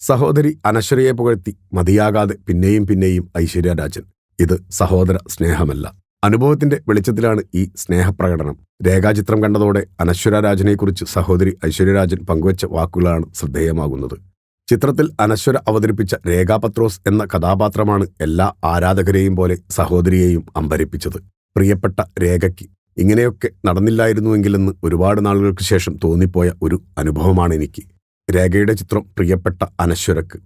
സഹോദരി അനശ്വരയെ പുകഴ്ത്തി മതിയാകാതെ പിന്നെയും പിന്നെയും ഐശ്വര്യ രാജൻ. ഇത് സഹോദര സ്നേഹമല്ല. അനുഭവത്തിന്റെ വെളിച്ചത്തിലാണ് ഈ സ്നേഹപ്രകടനം. രേഖാചിത്രം കണ്ടതോടെ അനശ്വര രാജനെക്കുറിച്ച് സഹോദരി ഐശ്വര്യരാജൻ പങ്കുവച്ച വാക്കുകളാണ് ശ്രദ്ധേയമാകുന്നത്. ചിത്രത്തിൽ അനശ്വര അവതരിപ്പിച്ച രേഖാ പത്രോസ് എന്ന കഥാപാത്രമാണ് എല്ലാ ആരാധകരെയും പോലെ സഹോദരിയെയും അമ്പരിപ്പിച്ചത്. പ്രിയപ്പെട്ട രേഖയ്ക്ക് ഇങ്ങനെയൊക്കെ നടന്നില്ലായിരുന്നുവെങ്കിലെന്ന് ഒരുപാട് നാളുകൾക്ക് ശേഷം തോന്നിപ്പോയ ഒരു അനുഭവമാണ് എനിക്ക്. രേഖയുടെ ചിത്രം പ്രിയപ്പെട്ട അനശ്വരക്ക്.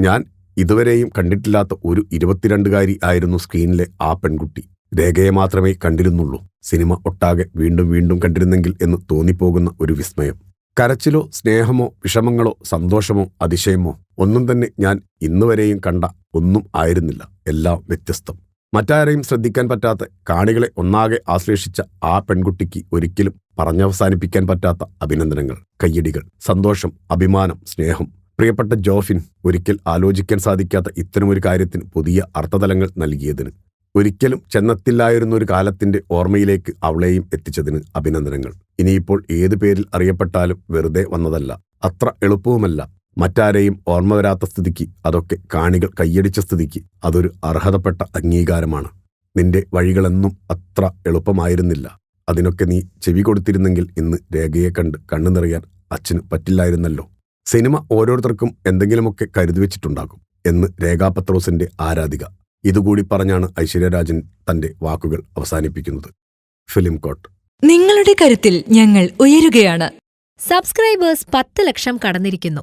ഞാൻ ഇതുവരെയും കണ്ടിട്ടില്ലാത്ത ഒരു ഇരുപത്തിരണ്ടുകാരി ആയിരുന്നു സ്ക്രീനിലെ ആ പെൺകുട്ടി. രേഖയെ മാത്രമേ കണ്ടിരുന്നുള്ളൂ. സിനിമ ഒട്ടാകെ വീണ്ടും വീണ്ടും കണ്ടിരുന്നെങ്കിൽ എന്ന് തോന്നിപ്പോകുന്ന ഒരു വിസ്മയം. കരച്ചിലോ സ്നേഹമോ വിഷമങ്ങളോ സന്തോഷമോ അതിശയമോ ഒന്നും തന്നെ ഞാൻ ഇന്നുവരെയും കണ്ട ഒന്നും ആയിരുന്നില്ല. എല്ലാം വ്യത്യസ്തം. മറ്റാരെയും ശ്രദ്ധിക്കാൻ പറ്റാത്ത കാണികളെ ഒന്നാകെ ആശ്ലേഷിച്ച ആ പെൺകുട്ടിക്ക് ഒരിക്കലും പറഞ്ഞവസാനിപ്പിക്കാൻ പറ്റാത്ത അഭിനന്ദനങ്ങൾ കയ്യടികൾ സന്തോഷം അഭിമാനം സ്നേഹം. പ്രിയപ്പെട്ട ജോഫിൻ ഒരിക്കൽ ആലോചിക്കാൻ സാധിക്കാത്ത ഇത്തരമൊരു കാര്യത്തിന് പുതിയ അർത്ഥതലങ്ങൾ നൽകിയതിന് ഒരിക്കലും ചെന്നെത്തില്ലായിരുന്ന ഒരു കാലത്തിന്റെ ഓർമ്മയിലേക്ക് അവളെയും എത്തിച്ചതിന് അഭിനന്ദനങ്ങൾ. ഇനിയിപ്പോൾ ഏതു പേരിൽ അറിയപ്പെട്ടാലും വെറുതെ വന്നതല്ല അത്ര എളുപ്പവുമല്ല. മറ്റാരെയും ഓർമ്മ വരാത്ത സ്ഥിതിക്ക് അതൊക്കെ കാണികൾ കൈയടിച്ച സ്ഥിതിക്ക് അതൊരു അർഹതപ്പെട്ട അംഗീകാരമാണ്. നിന്റെ വഴികളെന്നും അത്ര എളുപ്പമായിരുന്നില്ല. അതിനൊക്കെ നീ ചെവി കൊടുത്തിരുന്നെങ്കിൽ ഇന്ന് രേഖയെ കണ്ട് കണ്ണു നിറയാൻ അച്ഛന് പറ്റില്ലായിരുന്നല്ലോ. സിനിമ ഓരോരുത്തർക്കും എന്തെങ്കിലുമൊക്കെ കരുതി വെച്ചിട്ടുണ്ടാകും എന്ന് രേഖാ പത്രോസിന്റെ ആരാധിക. ഇതുകൂടി പറഞ്ഞാണ് ഐശ്വര്യരാജൻ തന്റെ വാക്കുകൾ അവസാനിപ്പിക്കുന്നത്. ഫിലിം കോട്ട് നിങ്ങളുടെ കരുത്തിൽ ഞങ്ങൾ ഉയരുകയാണ്. സബ്സ്ക്രൈബേഴ്സ് പത്ത് ലക്ഷം കടന്നിരിക്കുന്നു.